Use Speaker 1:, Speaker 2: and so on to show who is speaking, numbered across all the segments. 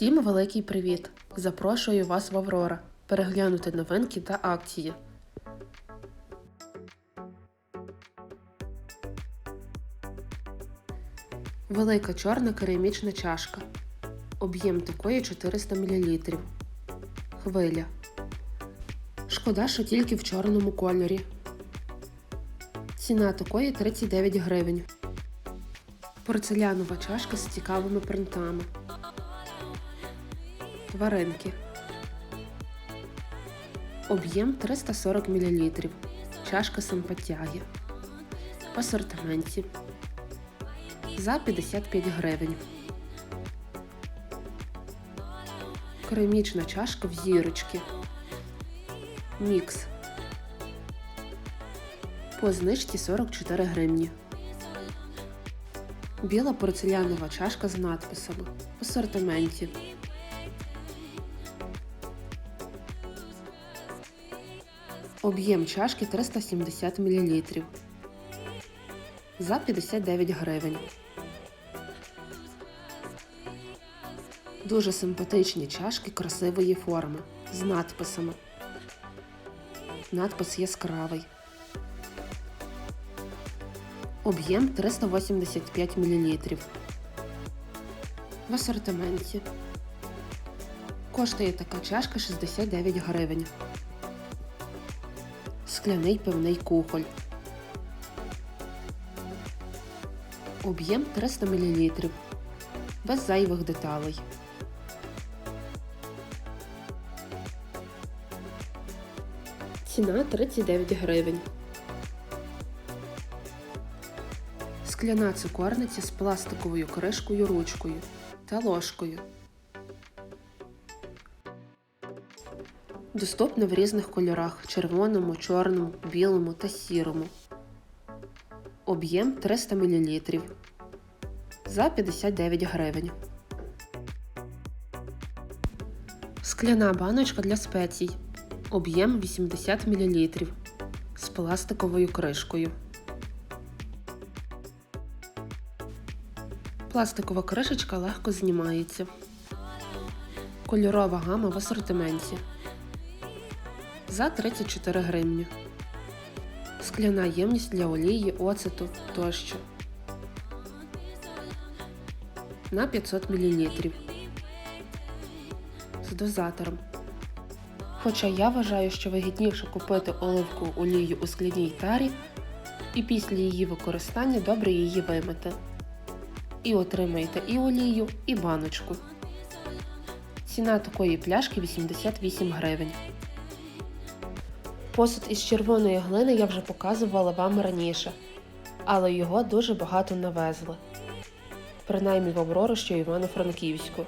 Speaker 1: Всім великий привіт! Запрошую вас в Аврора переглянути новинки та акції. Велика чорна керамічна чашка. Об'єм такої 400 мл. Хвиля. Шкода, що тільки в чорному кольорі. Ціна такої 39 гривень. Порцелянова чашка з цікавими принтами. Тваринки. Об'єм 340 мл. Чашка симпатяги. В асортименті. За 55 гривень. Керамічна чашка в зірочки. Мікс. По знижці 44 гривні. Біла порцелянова чашка з надписами. В асортименті. Об'єм чашки 370 мл. За 59 гривень. Дуже симпатичні чашки красивої форми з надписами. Надпис яскравий. Об'єм 385 мл. В асортименті. Коштує така чашка 69 гривень. Скляний пивний кухоль. Об'єм 300 мл. Без зайвих деталей. Ціна 39 гривень. Скляна цукорниця з пластиковою кришкою ручкою та ложкою. Доступна в різних кольорах червоному, чорному, білому та сірому. Об'єм 300 мл. За 59 гривень. Скляна баночка для спецій. Об'єм 80 мл. З пластиковою кришкою. Пластикова кришечка легко знімається. Кольорова гама в асортименті. За 34 гривні. Скляна ємність для олії, оцету тощо. На 500 мл. З дозатором. Хоча я вважаю, що вигідніше купити оливкову олію у скляній тарі і після її використання добре її вимити. І отримаєте і олію, і баночку. Ціна такої пляшки 88 гривень. Посуд із червоної глини я вже показувала вам раніше, але його дуже багато навезли. Принаймні в Аврору, що Івано-Франківську.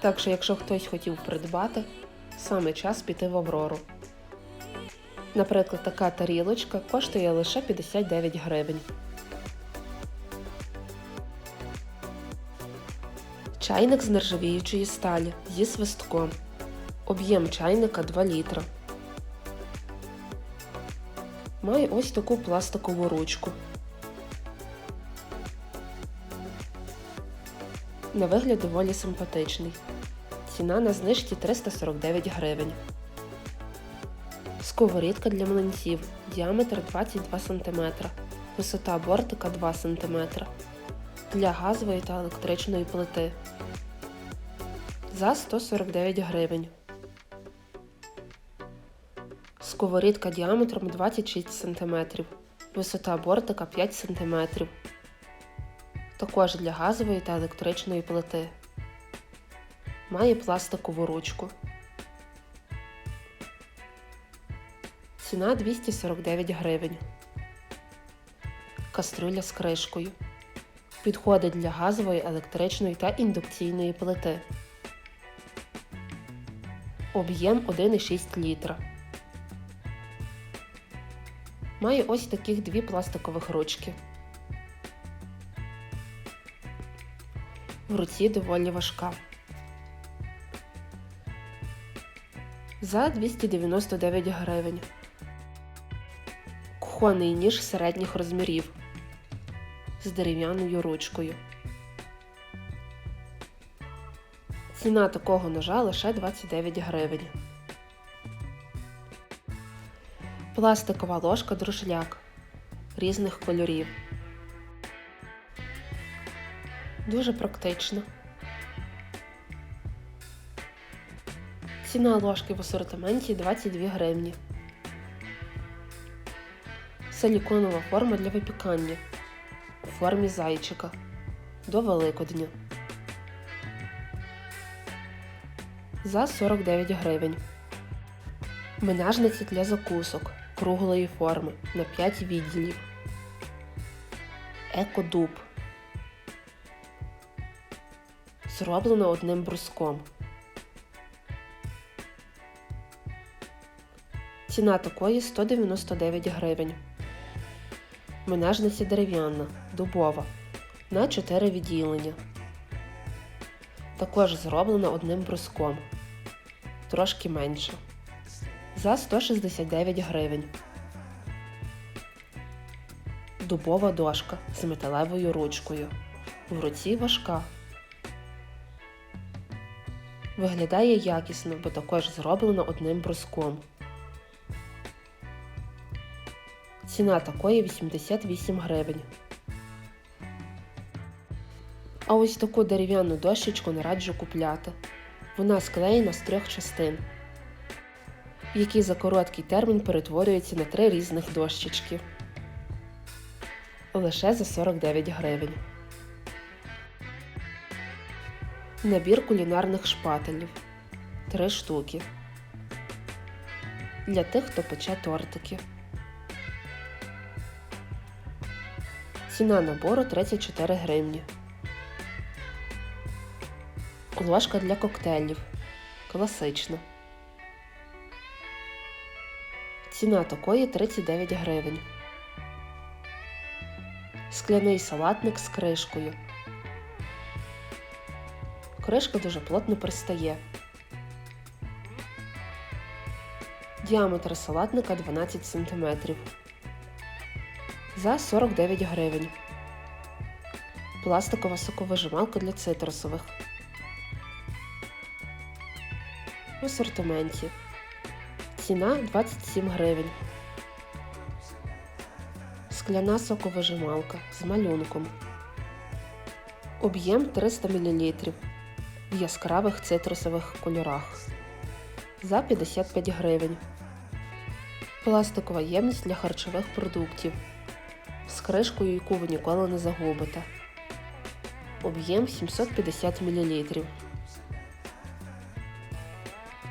Speaker 1: Так що, якщо хтось хотів придбати, саме час піти в Аврору. Наприклад, така тарілочка коштує лише 59 гривень. Чайник з нержавіючої сталі зі свистком. Об'єм чайника 2 літра. Має ось таку пластикову ручку. На вигляд доволі симпатичний. Ціна на знижці 349 гривень. Сковорідка для млинців. Діаметр 22 см. Висота бортика 2 см. Для газової та електричної плити. За 149 гривень. Сковорідка діаметром 26 см. Висота бортика 5 см. Також для газової та електричної плити. Має пластикову ручку. Ціна 249 гривень. Каструля з кришкою. Підходить для газової, електричної та індукційної плити. Об'єм 1,6 літра. Має ось таких дві пластикових ручки. В руці доволі важка. За 299 гривень. Кухонний ніж середніх розмірів з дерев'яною ручкою. Ціна такого ножа лише 29 гривень. Пластикова ложка друшляк різних кольорів. Дуже практично. Ціна ложки в асортименті 22 гривні. Силіконова форма для випікання у формі зайчика до Великодня. За 49 гривень. Менажниці для закусок круглої форми на 5 відділів. Екодуб. Зроблено одним бруском. Ціна такої 199 гривень. Менажниця дерев'яна, дубова. На 4 відділення. Також зроблена одним бруском. Трошки менше. За 169 гривень. Дубова дошка з металевою ручкою. В руці важка. Виглядає якісно, бо також зроблено одним бруском. Ціна такої 88 гривень. А ось таку дерев'яну дощечку не раджу купляти. Вона склеєна з трьох частин, які за короткий термін перетворюються на три різних дощечки. Лише за 49 гривень. Набір кулінарних шпателів. Три штуки. Для тих, хто пече тортики. Ціна набору 34 гривні. Ложка для коктейлів. Класична. Ціна такої 39 гривень. Скляний салатник з кришкою. Кришка дуже плотно пристає. Діаметр салатника 12 см. За 49 гривень. Пластикова соковижималка для цитрусових. В асортименті. Ціна 27 гривень. Скляна соковижималка з малюнком. Об'єм 300 мл в яскравих цитрусових кольорах. За 55 гривень. Пластикова ємність для харчових продуктів. З кришкою, яку ви ніколи не загубите. Об'єм 750 мл.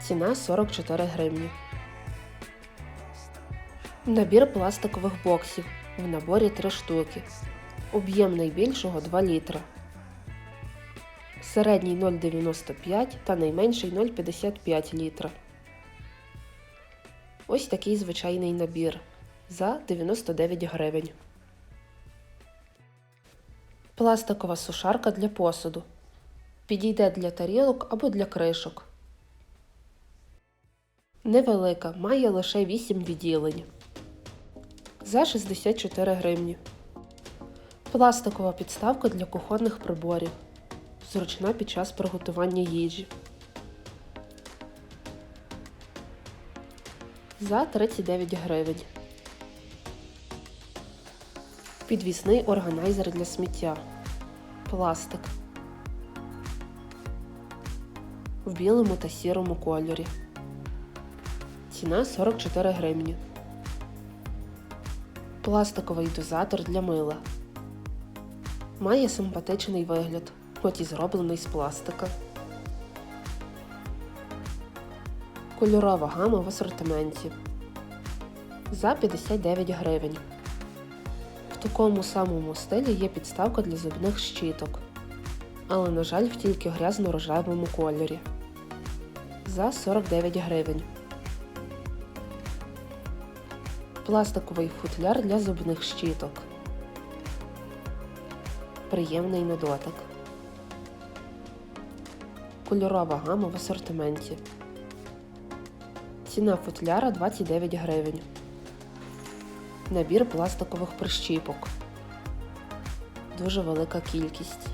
Speaker 1: Ціна 44 гривні. Набір пластикових боксів. В наборі 3 штуки. Об'єм найбільшого 2 літра. Середній 0,95 та найменший 0,55 літра. Ось такий звичайний набір за 99 гривень. Пластикова сушарка для посуду. Підійде для тарілок або для кришок. Невелика, має лише 8 відділень. За 64 гривні. Пластикова підставка для кухонних приборів. Зручна під час приготування їжі. За 39 гривень. Підвісний органайзер для сміття. Пластик. В білому та сірому кольорі. Ціна 44 гривні. Пластиковий дозатор для мила. Має симпатичний вигляд, хоч і зроблений з пластика. Кольорова гама в асортименті. За 59 гривень. В такому самому стилі є підставка для зубних щіток. Але, на жаль, в тільки грязно-рожевому кольорі. За 49 гривень. Пластиковий футляр для зубних щіток. Приємний на. Кольорова гама в асортименті. Ціна футляра 29 гривень. Набір пластикових прищіпок. Дуже велика кількість.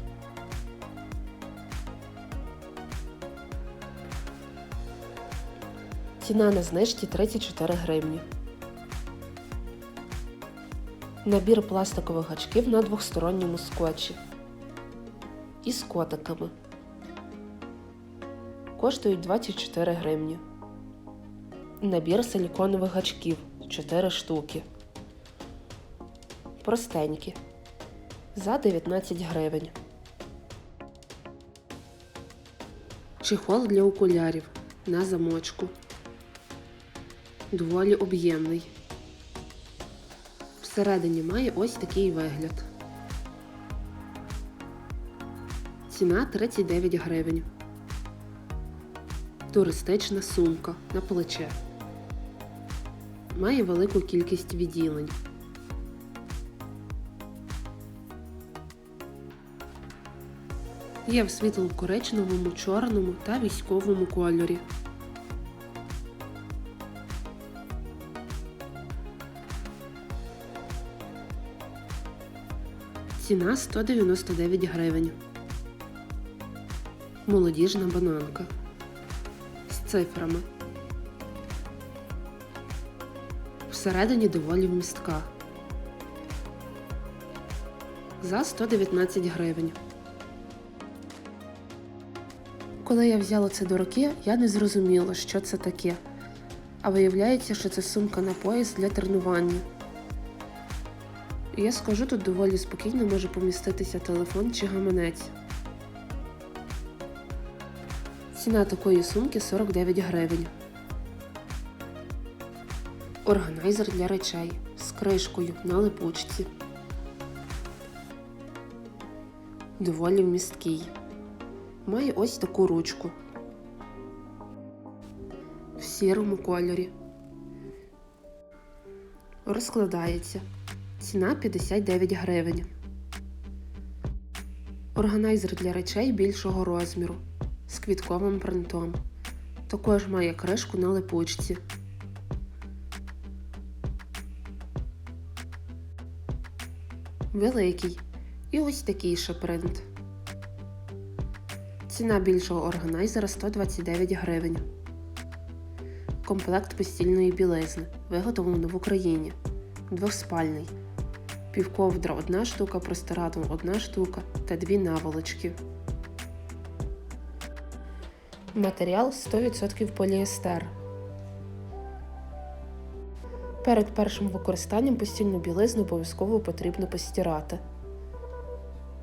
Speaker 1: Ціна на знижці 34 гривні. Набір пластикових гачків на двохсторонньому скотчі. Із котиками. Коштують 24 гривні. Набір силіконових гачків 4 штуки. Простенькі. За 19 гривень. Чехол для окулярів на замочку. Доволі об'ємний. Всередині має ось такий вигляд. Ціна 39 гривень. Туристична сумка на плече. Має велику кількість відділень. Є в світло-коричневому, чорному та військовому кольорі. Ціна 199 гривень. Молодіжна бананка з цифрами. Всередині доволі вмістка. За 119 гривень. Коли я взяла це до руки, я не зрозуміла, що це таке. А виявляється, що це сумка на пояс для тренування. Я скажу, тут доволі спокійно може поміститися телефон чи гаманець. Ціна такої сумки 49 гривень. Органайзер для речей з кришкою на липучці. Доволі вмісткий. Має ось таку ручку. В сірому кольорі. Розкладається. Ціна 59 гривень. Органайзер для речей більшого розміру з квітковим принтом. Також має кришку на липучці. Великий. І ось такий ще принт. Ціна більшого органайзера 129 гривень. Комплект постільної білизни. Виготовлено в Україні. Двохспальний. Півковдра одна штука, простирадл одна штука та дві наволочки. Матеріал 100% поліестер. Перед першим використанням постільну білизну обов'язково потрібно постирати.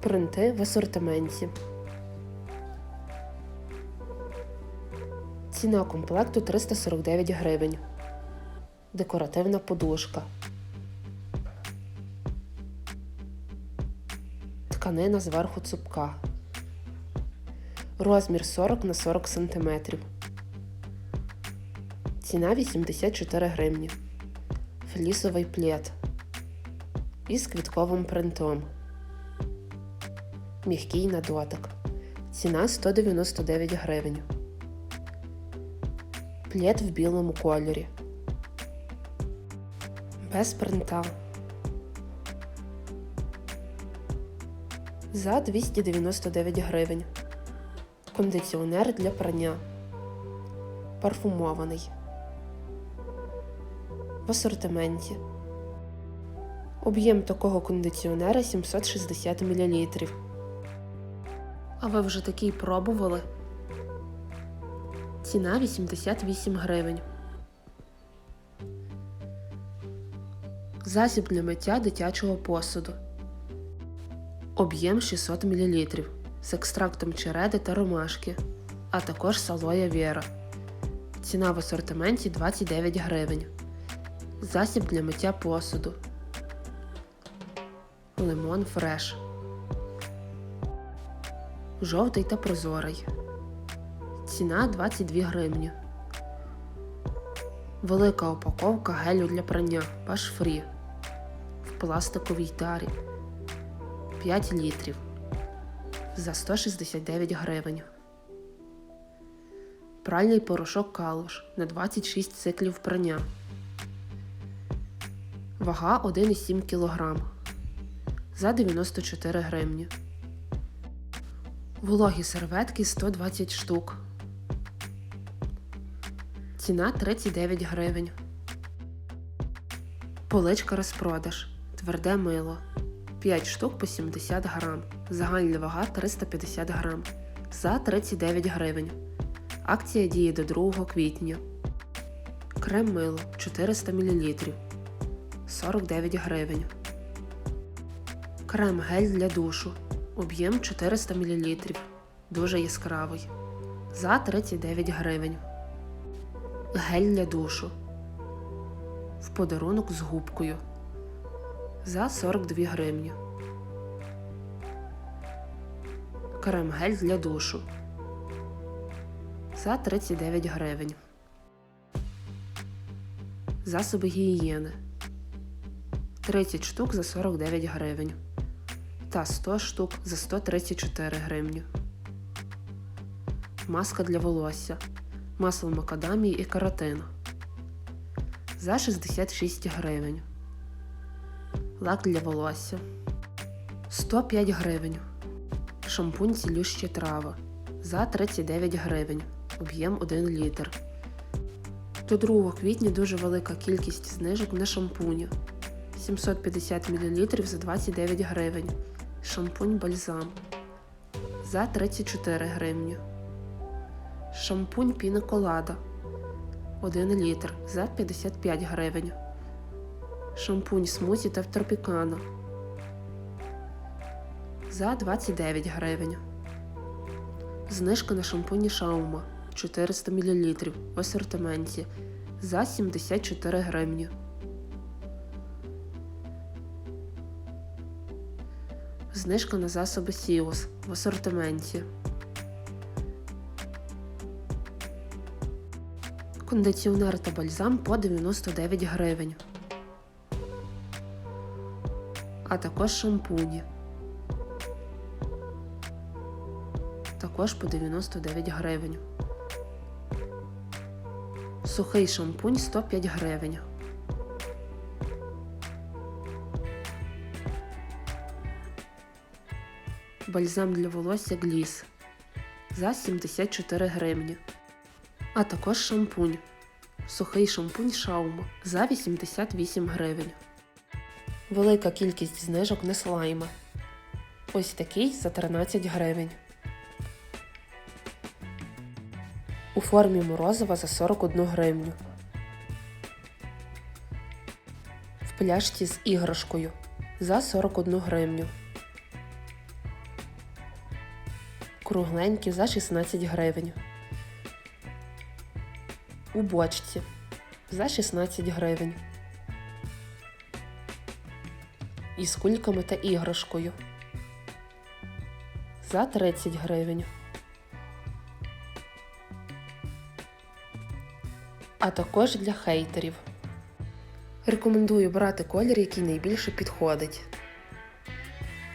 Speaker 1: Принти в асортименті. Ціна комплекту 349 гривень. Декоративна подушка. Тканина зверху цупка. Розмір 40 на 40 см. Ціна 84 гривні. Флісовий плед. Із квітковим принтом. Мягкий на дотик. Ціна 199 гривень. Плед в білому кольорі. Без принта. За 299 гривень. Кондиціонер для прання. Парфумований. В асортименті. Об'єм такого кондиціонера 760 мл. А ви вже такий пробували? Ціна 88 гривень. Засіб для миття дитячого посуду. Об'єм 600 мл з екстрактом череди та ромашки, а також салоя Вєра. Ціна в асортименті 29 гривень. Засіб для миття посуду. Лимон фреш. Жовтий та прозорий. Ціна 22 гривні. Велика упаковка гелю для прання Паш Фрі в пластиковій тарі 5 літрів за 169 гривень. Пральний порошок калуш на 26 циклів прання. Вага 1,7 кг за 94 гривні. Вологі серветки 120 штук. Ціна 39 гривень. Поличка розпродаж. Тверде мило. 5 штук по 70 грам. Загальна вага 350 грам. За 39 гривень. Акція діє до 2 квітня. Крем мило 400 мл. 49 гривень. Крем гель для душу. Об'єм 400 мл. Дуже яскравий. За 39 гривень. Гель для душу. В подарунок з губкою. За 42 гривні. Крем гель для душу. За 39 гривень. Засоби гігієни. 30 штук за 49 гривень. Та 100 штук за 134 гривні. Маска для волосся. Масло макадамії і каротин. За 66 гривень. Лак для волосся. 105 гривень. Шампунь цілющі трави. За 39 гривень. Об'єм 1 літр. До 2 квітня дуже велика кількість знижок на шампуні. 750 мл за 29 гривень. Шампунь бальзам. За 34 гривні. Шампунь піна колада 1 літр за 55 гривень. Шампунь смузі та в тропікана за 29 гривень. Знижка на шампуні Шаума 400 мл в асортименті за 74 гривні. Знижка на засоби Сіус в асортименті. Кондиціонер та бальзам по 99 гривень. А також шампуні. Також по 99 гривень. Сухий шампунь 105 гривень. Бальзам для волосся Гліс за 74 гривні. А також шампунь. Сухий шампунь Шаума за 88 гривень. Велика кількість знижок на слайми. Ось такий за 13 гривень. У формі морозива за 41 гривню. В пляшці з іграшкою за 41 гривню. Кругленькі за 16 гривень. У бочці за 16 гривень. Із кульками та іграшкою за 30 гривень. А також для хейтерів. Рекомендую брати колір, який найбільше підходить.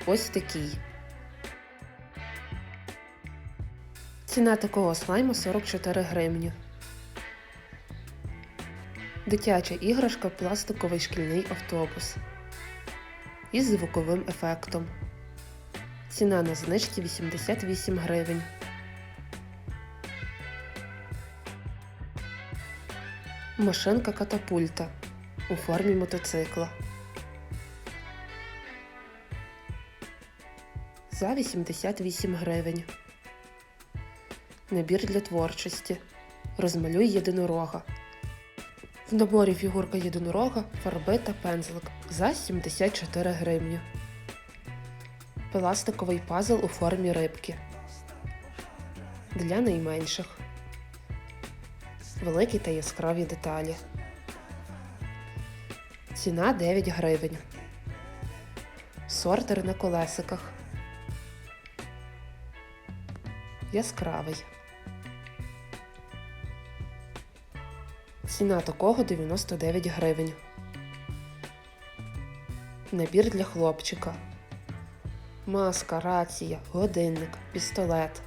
Speaker 1: Ось такий. Ціна такого слайму 44 гривні. Дитяча іграшка пластиковий шкільний автобус із звуковим ефектом. Ціна на знижці 88 гривень. Машинка катапульта у формі мотоцикла. За 88 гривень. Набір для творчості. Розмалюй єдинорога. В наборі фігурка єдинорога, фарби та пензлик за 74 гривні. Пластиковий пазл у формі рибки. Для найменших. Великі та яскраві деталі. Ціна 9 гривень. Сортер на колесиках. Яскравий. Ціна такого 99 гривень. Набір для хлопчика. Маска, рація, годинник, пістолет.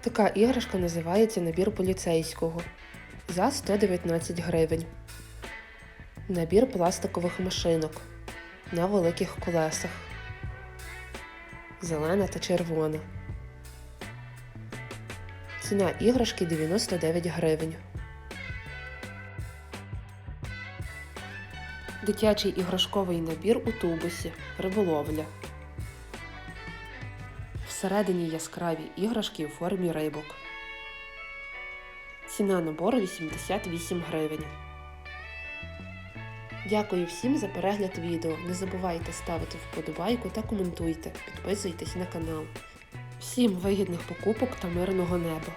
Speaker 1: Така іграшка називається набір поліцейського за 119 гривень. Набір пластикових машинок на великих колесах. Зелена та червона. Ціна іграшки 99 гривень. Дитячий іграшковий набір у тубусі. Риболовля. Всередині яскраві іграшки у формі рибок. Ціна набору 88 гривень. Дякую всім за перегляд відео. Не забувайте ставити вподобайку та коментуйте. Підписуйтесь на канал. Всім вигідних покупок та мирного неба!